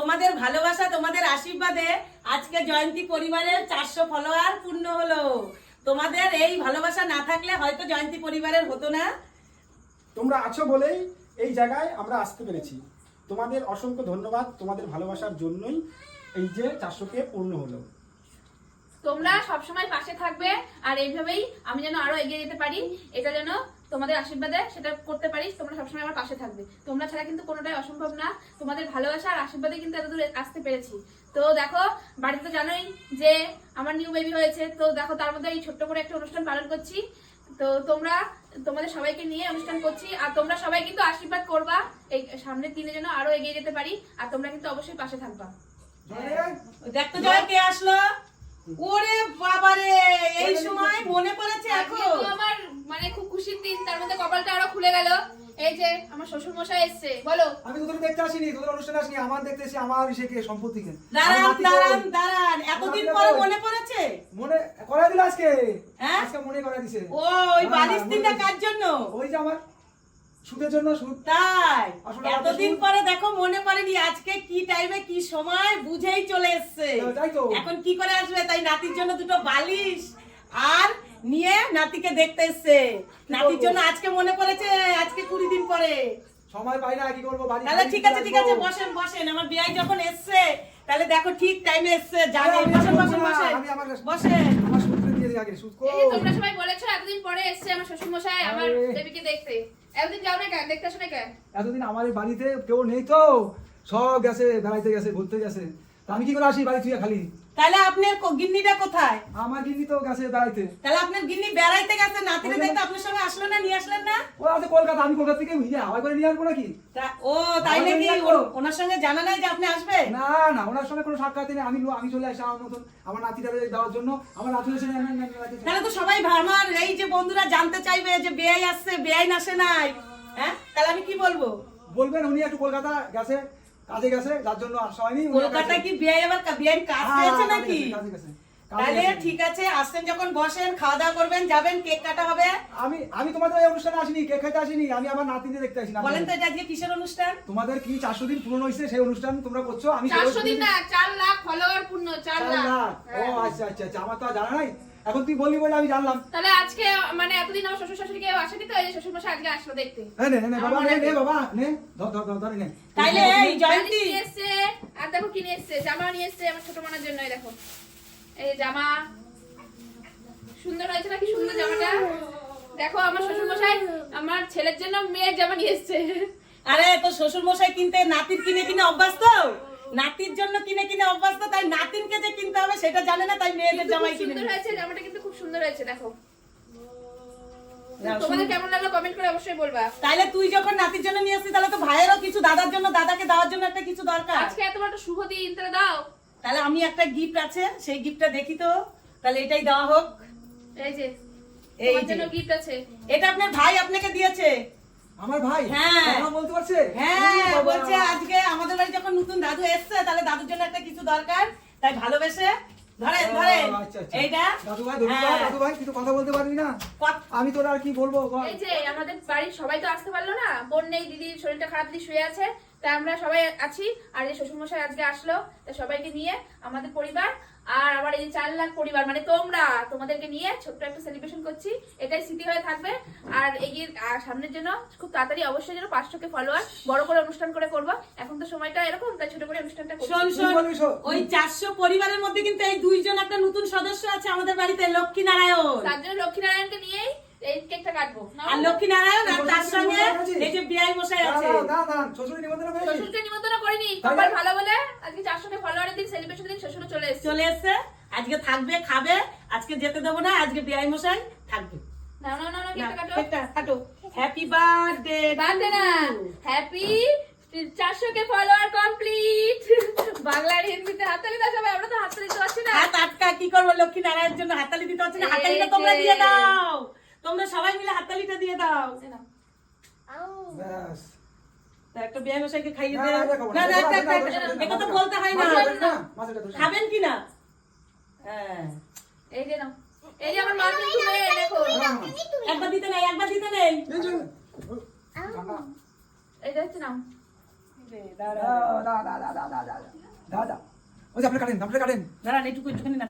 তোমাদের ভালোবাসা তোমাদের আশীর্বাদে আজকে জয়ন্তী পরিবারের চারশো ফলোয়ার পূর্ণ হলো। তোমাদের এই ভালোবাসা না থাকলে হয়তো জয়ন্তী পরিবারের হতো না। তোমরা আছো বলেই এই জায়গায় আমরা আসতে পেরেছি। তোমাদের অসংখ্য ধন্যবাদ তোমাদের ভালোবাসার জন্যই এই যে চারশোকে পূর্ণ হলো। তোমরা সবসময় পাশে থাকবে আর এইভাবেই আমি যেন আরও এগিয়ে যেতে পারি। এটা যেন তোমাদের আশীর্বাদে সেটা করতে পারি, তোমরা সবসময় আমার পাশে থাকবে। তোমরা ছাড়া কিন্তু কোনোটাই অসম্ভব না। তোমাদের ভালোবাসা আর আশীর্বাদে কিন্তু এত দূরে আসতে পেরেছি। তো দেখো, বাড়িতে তো জানোই যে আমার নিউ বেবি হয়েছে। তো দেখো, তার মধ্যে এই ছোট্ট করে একটা অনুষ্ঠান পালন করছি। তো তোমরা, তোমাদের সবাইকে নিয়ে অনুষ্ঠান করছি। আর তোমরা সবাই কিন্তু আশীর্বাদ করবা। এই সামনের দিনে যেন আরও এগিয়ে যেতে পারি। আর তোমরা কিন্তু অবশ্যই পাশে থাকবা। দেখতো জয় কে আসলো? ওরে বাবারে! এই সময় মনে পড়েছে এখন। খুশির দিন তার মধ্যে কপালটা আরও খুলে গেল। এই যে আমার শ্বশুর মশাই এসছে বলো। আমি তোদের দেখতে আসিনি তোদের অনুষ্ঠানে আসিনি আমার দেখতে এসে আমার ইসেকে সম্পত্তিকে দাঁড়ান দাঁড়ান দাঁড়ান এতদিন পরে মনে পড়েছে? মনে করা দিল আজকে। হ্যাঁ? আজকে মনে করা দিছে। ও ওই বালিশ করেছে। কার। জন্য? ওই যে আমার সুদের জন্য সুদ। তাই? এতদিন পরে দেখো মনে পড়েনি আজকে কি টাইমে কি সময় বুঝেই চলে এসছে। তাই তো। এখন কি করে আসবে? তাই নাতির জন্য দুটো বালিশ। আর নিয়ে নাতিকে দেখতে এসছে। নাতির জন্য আজকে মনে পড়েছে আজকে কুড়ি দিন পরে। সময় পাই না কি করব? বাড়ি তাহলে ঠিক আছে ঠিক আছে বসেন বসেন। আমার বিয়াই যখন এসছে তাহলে দেখো ঠিক টাইমে এসছে বসেন বসেন বসেন। আমার বসেন। আমার সুদকে দিয়ে আগে সুদ কো। এই তোমরা সবাই বলেছ এতদিন পরে এসছে আমার শ্বশুর মশাই আমার আরে। দেবীকে দেখতে। এতদিন যাও না কেন? দেখতে আসো না কেন? এতদিন আমার এই বাড়িতে কেউ নেই তো? সব গেছে বেড়াইতে গেছে ঘুরতে গেছে। আমি কি করে আসি বাড়ি তুই খালি? তাহলে আপনার গিন্নিটা কোথায়? আমার গিন্নি তো গেছে বেড়াইতে। তাহলে আপনার গিন্নি বেড়াইতে গেছে নাতিরে দেখতে আপনার সঙ্গে আসলো না নিয়ে আসলেন না? ও আছে কলকাতা আমি কলকাতা থেকে ইয়ে হাওয়াই করে নিয়ে আসব নাকি? ও তাই নাকি ওনার সঙ্গে জানা নাই যে আপনি আসবে? না না ওনার সঙ্গে কোনো সাক্ষাৎ নেই। আমি আমি চলে আসি আমার মতন আমার নাতিটাকে দেওয়ার জন্য। আমার নাতি এসে না- না- না- না- না- তাহলে তো সবাই ভা- আমার এই যে বন্ধুরা জানতে চাইবে যে বেআই আসছে বেআই আসে নাই হ্যাঁ? তাহলে আমি কি বলব? বলবেন উনি একটু কলকাতা গেছে। কাজে গেছে যার জন্য আসা হয়নি উনি কলকাতায় কি বেআই আবার কা- কাজ হ্যাঁ, পেয়েছে নাকি? কাজে গেছে, তাহলে ঠিক আছে আসছেন যখন বসেন খাওয়া দাওয়া করবেন যাবেন কেক কাটা হবে। আমি আমি তোমাদের এই অনুষ্ঠানে আসিনি কেক খাইতে আসিনি আমি আমার নাতিদের দেখতে আসি বলেন তো এটা আজকে কিসের অনুষ্ঠান? তোমাদের কি চারশো দিন পূরণ হয়েছে সেই অনুষ্ঠান তোমরা করছ? আমি সেই চারশো দিন না চার লাখ ফলোয়ার পূর্ণ চার লাখ। লাখ। ও হ্যাঁ। আচ্ছা আচ্ছা আচ্ছা আমার তো আর জানা নাই। এখন তুই বললি বলে আমি জানলাম। তাহলে আজকে মানে এতদিন আমার শ্বশুর শাশুড়ি কেউ আসেনি তো এই যে শ্বশুর মশাই আজকে আসলো দেখতে। এই নে নে, বাবা নে নে বাবা নে ধর ধর ধর ধর নে। তাইলে এই জয়ন্তী। এসছে? আর দেখো কি নিয়ে এসছে জামা নিয়ে এসছে আমার ছোট মানের জন্য এই দেখো। এই জামা। সুন্দর হয়েছে নাকি সুন্দর জামাটা? দেখো আমার শ্বশুর মশাই আমার ছেলের জন্য মেয়ের জামা নিয়ে এসছে। আরে তো শ্বশুর মশাই কিনতে নাতির কিনে কিনে অভ্যাস তো নাতির জন্য কিনে কিনে অভ্যাস তো তাই নাতিনকে যে কিনতে হবে সেটা জানে না তাই মেয়েদের জামাই কিনে সুন্দর হয়েছে জামাটা কিন্তু খুব সুন্দর হয়েছে দেখো। তোমাদের কেমন লাগল কমেন্ট করে অবশ্যই বলবা। তাইলে তুই যখন নাতির জন্য নিয়ে আসছিস তাহলে তো ভাইয়েরও কিছু দাদার জন্য দাদাকে দেওয়ার জন্য একটা কিছু দরকার। আজকে এত বড় একটা শুভ দিন তাহলে দাও। তাহলে আমি একটা গিফট আছে সেই গিফটটা দেখি তো। তাহলে এটাই দেওয়া হোক। এই যে এই তোমার জন্য গিফট আছে। এটা আপনার ভাই আপনাকে দিয়েছে। আমার ভাই হ্যাঁ। বলতে পারছে? হ্যাঁ বলছে আজকে আমাদের বাড়ি যখন নতুন দাদু এসছে তাহলে দাদুর জন্য একটা কিছু দরকার। তাই ভালোবেসে ধরে আচ্ছা, আচ্ছা। এইটা দাদু ভাই হ্যাঁ। দাদু ভাই তুই কথা বলতে পারবি না? আমি তোর আর কি বলব এই যে আমাদের বাড়ির সবাই তো আসতে পারল না? বোন নেই দিদির শরীরটা খারাপ দিয়ে শুয়ে আছে। তাই আমরা সবাই আছি আর এই শ্বশুরমশাই আজকে আসলো তাই সবাইকে নিয়ে আমাদের পরিবার আর আমার এই যে চার লাখ পরিবার মানে তোমরা তোমাদেরকে নিয়ে ছোট্ট একটা সেলিব্রেশন করছি এটাই স্মৃতি হয়ে থাকবে আর এগিয়ে সামনের জন্য খুব তাড়াতাড়ি অবশ্যই যেন পাঁচশোকে ফলোয়ার বড় করে অনুষ্ঠান করে করব এখন তো সময়টা এরকম তাই ছোট করে অনুষ্ঠানটা। ওই চারশো পরিবারের মধ্যে কিন্তু এই দুইজন একটা নতুন সদস্য আছে আমাদের বাড়িতে লক্ষ্মী নারায়ণ তার জন্য লক্ষ্মীনারায়ণকে নিয়েই এই কেকটা কাটবো। আর লক্ষ্মী আর তার সঙ্গে এই যে বিআই মশাই আছে। না, না, না, নিমন্ত্রণ করেছি। শ্বশুরকে নিমন্ত্রণ করিনি তাই ভালো বলে আজকে চারশোকে ফলোয়ারের দিন সেলিব্রেশন দিন শ্বশুর চলে এসেছে। চলে এসছে। আজকে থাকবে খাবে আজকে যেতে দেবো না আজকে বিআই মশাই থাকবে। না না না না কেকটা কাটো। কেকটা কাটো। হ্যাপি বার্থডে বাদে না হ্যাপি চারশো কে ফলোয়ার কমপ্লিট বাংলার হিন্দিতে হাততালি দাও সবাই আমরা তো হাততালি দিতে পারছি না। হাত আটকা কি করব? লক্ষ্মী নারায়ণের জন্য হাততালি দিতে হচ্ছে না হাততালিটা তোমরা দিয়ে দাও। তোমরা সবাই মিলে হাততালিটা দিয়ে দাও। একটা বিআই মশাইকে খাইয়ে না, না, না না। না একটা একটা না, একটা- এটা না, এটা তো মাছটা- বলতে হয় না। মাছটা ধরিস না, মাছটা ধরিস না। খাবেন কি না? হ্যাঁ। এই যে নাও। এই যে আমার মা কিন্তু মেয়ে দেখো। হ্যাঁ, একবার দিতে নেই একবার দিতে নেই। এই যে, এই যে হচ্ছে নাও। রে, দাদা দাদা দাদা দাদা দাদা ওই যে আপনি কাটেন আপনি কাটেন। দাঁড়ান এইটুকু একটুখানি না।